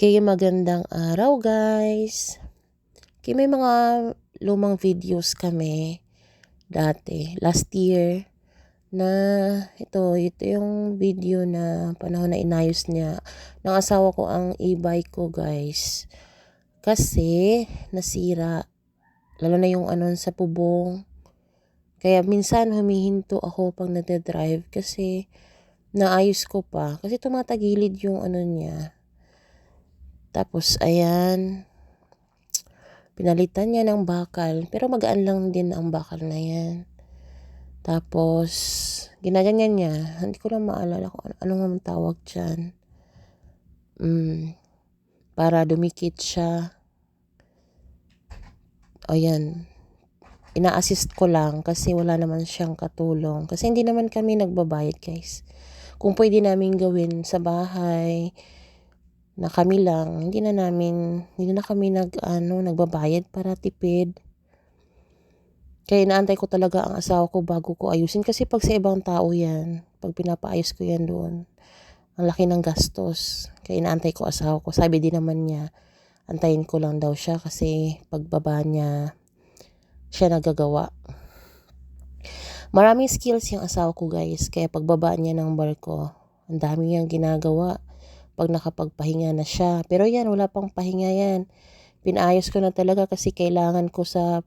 Okay, magandang araw guys. Okay, may mga lumang videos kami dati, last year, na ito, ito yung video na panahon na inayos niya ng asawa ko ang e-bike ko guys. Kasi nasira, lalo na yung ano sa pubong. Kaya minsan humihinto ako pag nagde-drive kasi naayos ko pa. Kasi tumatagilid yung ano niya, tapos, ayan. Pinalitan niya ng bakal. Pero magaan lang din ang bakal na yan. Tapos, ginaganyan niya. Hindi ko na maalala kung ano, ano nga tawag dyan. Mm, para dumikit siya. O yan. Ina-assist ko lang kasi wala naman siyang katulong. Kasi hindi naman kami nagbabayad guys. Kung pwede namin gawin sa bahay, na kami lang, hindi na namin, hindi na kami nag, ano, nagbabayad para tipid. Kaya inaantay ko talaga ang asawa ko bago ko ayusin. Kasi pag sa ibang tao yan, pag pinapaayos ko yan doon, ang laki ng gastos. Kaya inaantay ko asawa ko. Sabi din naman niya, antayin ko lang daw siya kasi pagbaba niya, siya nagagawa. Maraming skills yung asawa ko guys. Kaya pagbaba niya ng barko, ang dami niyang ginagawa pag nakapagpahinga na siya. Pero yan, wala pang pahinga yan. Pinayos ko na talaga kasi kailangan ko sa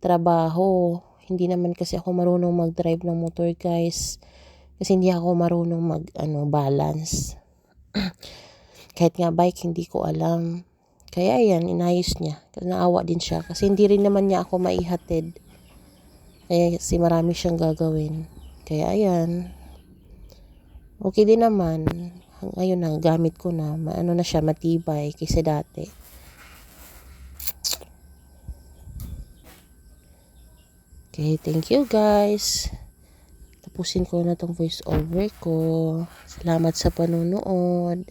trabaho. Hindi naman kasi ako marunong mag-drive ng motor guys. Kasi hindi ako marunong mag ano, balance. Kahit nga bike, hindi ko alam. Kaya yan, inayos niya. Naawa din siya. Kasi hindi rin naman niya ako maihatid. Kaya kasi marami siyang gagawin. Kaya ayan. Okay din naman ngayon ang gamit ko na ano na siya matibay kaysa dati. Okay thank you guys. Tapusin ko na tong voice over ko. Salamat sa panonood